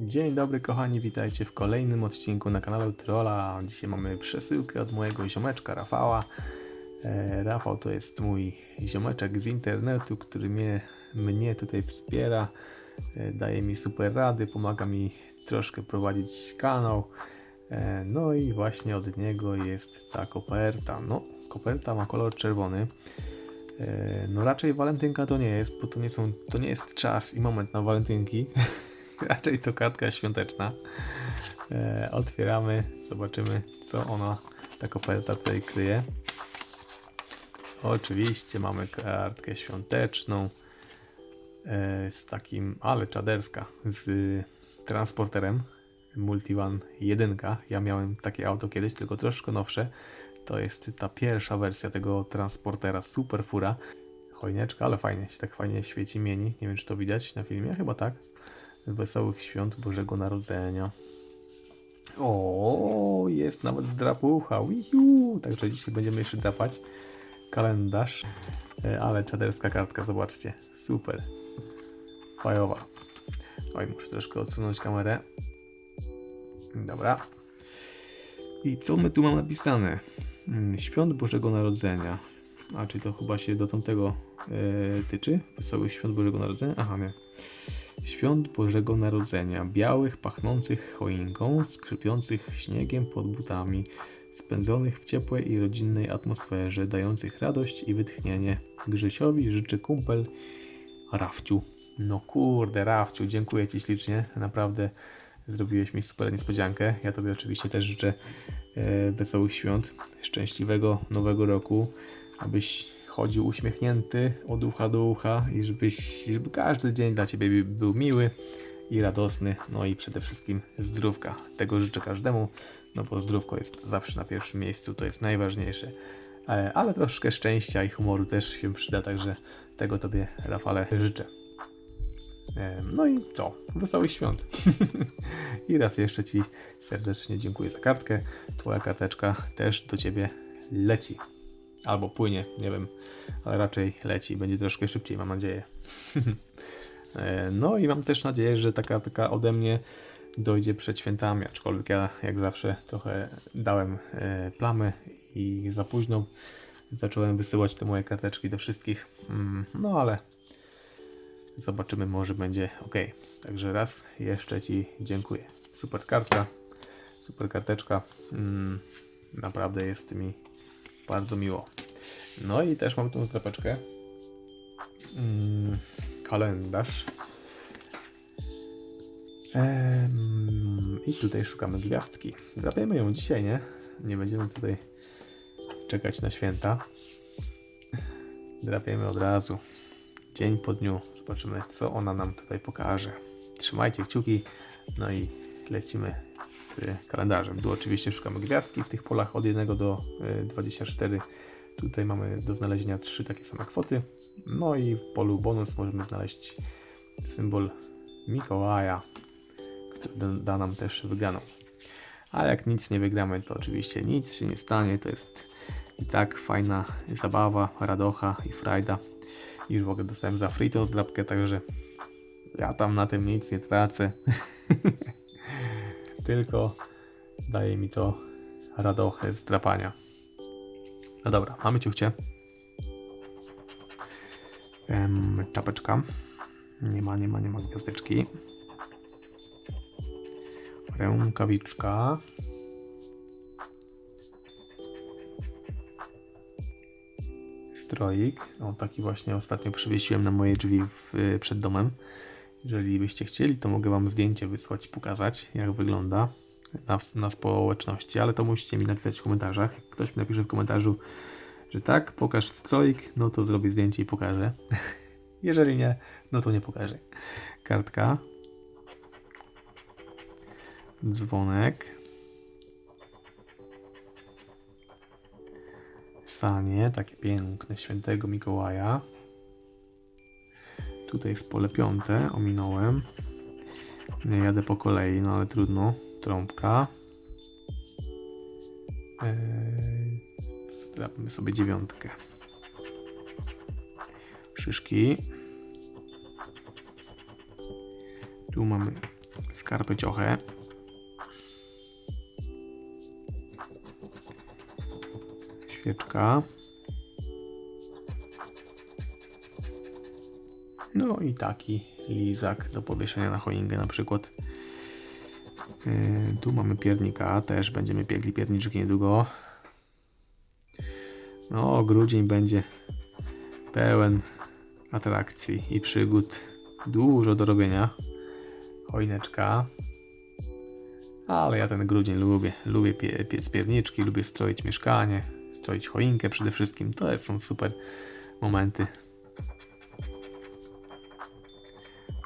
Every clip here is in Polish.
Dzień dobry kochani, witajcie w kolejnym odcinku na kanale Trolla. Dzisiaj mamy przesyłkę od mojego ziomeczka Rafała. E, Rafał to jest mój ziomeczek z internetu, który mnie, mnie tutaj wspiera, e, daje mi super rady, pomaga mi troszkę prowadzić kanał. E, no i właśnie od niego jest ta koperta. No, koperta ma kolor czerwony. E, No raczej walentynka to nie jest, bo to nie, są, to nie jest czas i moment na walentynki. raczej to kartka świąteczna. E, otwieramy, zobaczymy co ona, ta koperta tutaj kryje. Oczywiście mamy kartkę świąteczną e, z takim, ale czaderska, z transporterem Multivan 1. Ja miałem takie auto kiedyś, tylko troszkę nowsze. To jest ta pierwsza wersja tego transportera, super fura. Chojnieczka, ale fajnie, się tak fajnie świeci mieni. Nie wiem, czy to widać na filmie, chyba tak. Wesołych świąt Bożego Narodzenia. O, jest nawet zdrapucha. Wiu. Także dzisiaj będziemy jeszcze drapać. Kalendarz. E, Ale czaderska kartka, zobaczcie. Super. Fajowa. Oj, muszę troszkę odsunąć kamerę. Dobra. I co my tu mamy napisane? Mm, Świąt Bożego Narodzenia. A czy to chyba się do tamtego e, tyczy? Wesołych Świąt Bożego Narodzenia? Aha, nie. Świąt Bożego Narodzenia. Białych, pachnących choinką, skrzypiących śniegiem pod butami, spędzonych w ciepłej i rodzinnej atmosferze, dających radość i wytchnienie. Grzesiowi życzy kumpel Rafciu. No kurde, Rafciu, dziękuję Ci ślicznie. Naprawdę zrobiłeś mi super niespodziankę. Ja Tobie oczywiście też życzę e, wesołych świąt, szczęśliwego nowego roku, abyś chodził uśmiechnięty od ucha do ucha i żebyś, żeby każdy dzień dla Ciebie by- był miły i radosny, no i przede wszystkim zdrówka. Tego życzę każdemu, no bo zdrówko jest zawsze na pierwszym miejscu, to jest najważniejsze. E, Ale troszkę szczęścia i humoru też się przyda, także tego Tobie, Rafale, życzę. E, No i co? Wesołych świąt. I raz jeszcze Ci serdecznie dziękuję za kartkę. Twoja karteczka też do Ciebie leci. Albo płynie, nie wiem, ale raczej leci. Będzie troszkę szybciej, mam nadzieję. E, no i mam też nadzieję, że taka, taka ode mnie dojdzie przed świętami, aczkolwiek ja jak zawsze trochę dałem e, plamy i za późno zacząłem wysyłać te moje karteczki do wszystkich. Mm, No ale Zobaczymy, może będzie ok. Także raz jeszcze Ci dziękuję. Super kartka, super karteczka. Mm, naprawdę jest mi bardzo miło. No i też mam tą zdrapeczkę. Mm, kalendarz. Em, I tutaj szukamy gwiazdki. Drapiemy ją dzisiaj, nie? Nie będziemy tutaj czekać na święta. Drapiemy od razu dzień po dniu. Zobaczymy, co ona nam tutaj pokaże. Trzymajcie kciuki, no i lecimy z kalendarzem. Tu oczywiście szukamy gwiazdki w tych polach od 1 do y, 24. Tutaj mamy do znalezienia trzy takie same kwoty. No i w polu bonus możemy znaleźć symbol Mikołaja, który da, nam też wygraną. A jak nic nie wygramy, to oczywiście nic się nie stanie. To jest i tak fajna zabawa, radocha i frajda. Już w ogóle dostałem za free tą zdrapkę, także ja tam na tym nic nie tracę. Tylko daje mi to radochę z drapania. No dobra, mamy ciuchcie. Em, czapeczka. Nie ma, nie ma, nie ma gwiazdeczki. Rękawiczka. Stroik. O, taki właśnie ostatnio przywiesiłem na moje drzwi w, przed domem. Jeżeli byście chcieli, to mogę Wam zdjęcie wysłać pokazać, jak wygląda na, na społeczności, ale to musicie mi napisać w komentarzach. Jak ktoś mi napisze w komentarzu, że tak, pokaż stroik, no to zrobię zdjęcie i pokażę. Jeżeli nie, no to nie pokażę. Kartka. Dzwonek. Sanie, takie piękne, świętego Mikołaja. Tutaj jest pole piąte, ominąłem. Nie jadę po kolei, no ale trudno. Trąbka. Eee, Strapmy sobie dziewiątkę. Szyszki. Tu mamy Skarpę ciochę. Świeczka. No i taki lizak do powieszenia na choinkę na przykład. Yy, tu mamy piernika, też będziemy piekli pierniczki niedługo. No, grudzień będzie pełen atrakcji i przygód. Dużo do robienia. Choineczka. Ale ja ten grudzień lubię. Lubię pie, piec pierniczki, lubię stroić mieszkanie, stroić choinkę przede wszystkim. To są super momenty.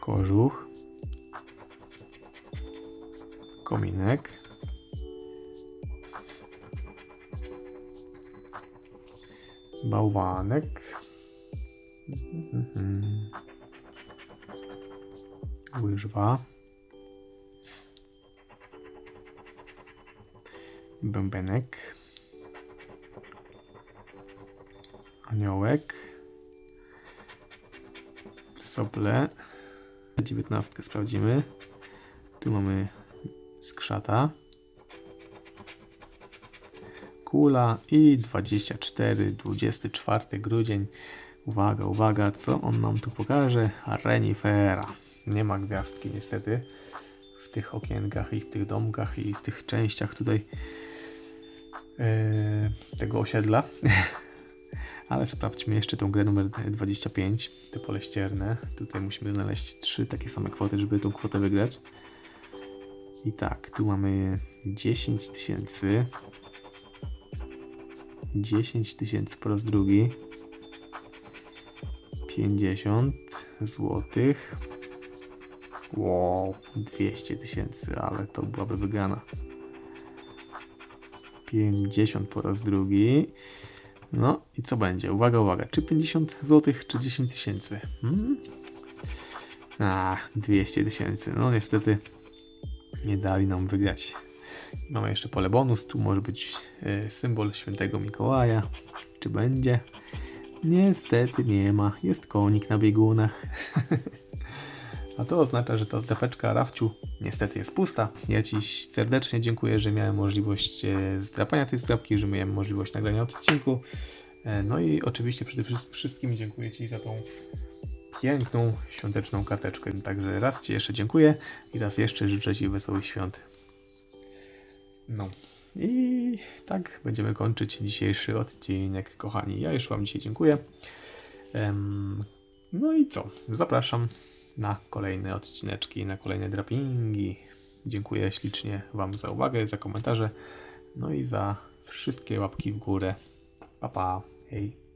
Kożuch. Kominek. Bałwanek. Mhm. Łyżwa. Bębenek. Aniołek. Sople. 19 sprawdzimy. Tu mamy skrzata. Kula i 24, 24 grudzień. Uwaga, uwaga, co on nam tu pokaże? Renifera. Nie ma gwiazdki niestety w tych okienkach i w tych domkach i w tych częściach tutaj e, tego osiedla. Ale sprawdźmy jeszcze tą grę numer 25, te pole ścierne. Tutaj musimy znaleźć trzy takie same kwoty, żeby tą kwotę wygrać. I tak, tu mamy 10 tysięcy. 10 tysięcy po raz drugi. 50 złotych. Wow, 200 tysięcy, ale to byłaby wygrana. 50 po raz drugi. No i co będzie? Uwaga, uwaga. Czy 50 zł, czy 10 tysięcy? Hmm? A, 200 tysięcy. No niestety nie dali nam wygrać. Mamy jeszcze pole bonus. Tu może być e, symbol świętego Mikołaja. Czy będzie? Niestety nie ma. Jest konik na biegunach. A to oznacza, że ta strefeczka Rafciu niestety jest pusta. Ja Ci serdecznie dziękuję, że miałem możliwość e, zdrapania tej strapki, że miałem możliwość nagrania odcinku. E, No i oczywiście przede wszy- wszystkim dziękuję Ci za tą piękną świąteczną karteczkę. Także raz Ci jeszcze dziękuję i raz jeszcze życzę Ci wesołych świąt. No i tak będziemy kończyć dzisiejszy odcinek, kochani. Ja już Wam dzisiaj dziękuję. No i co? Zapraszam na kolejne odcineczki, na kolejne drapingi. Dziękuję ślicznie Wam za uwagę, za komentarze, no i za wszystkie łapki w górę. Pa, pa. Hej.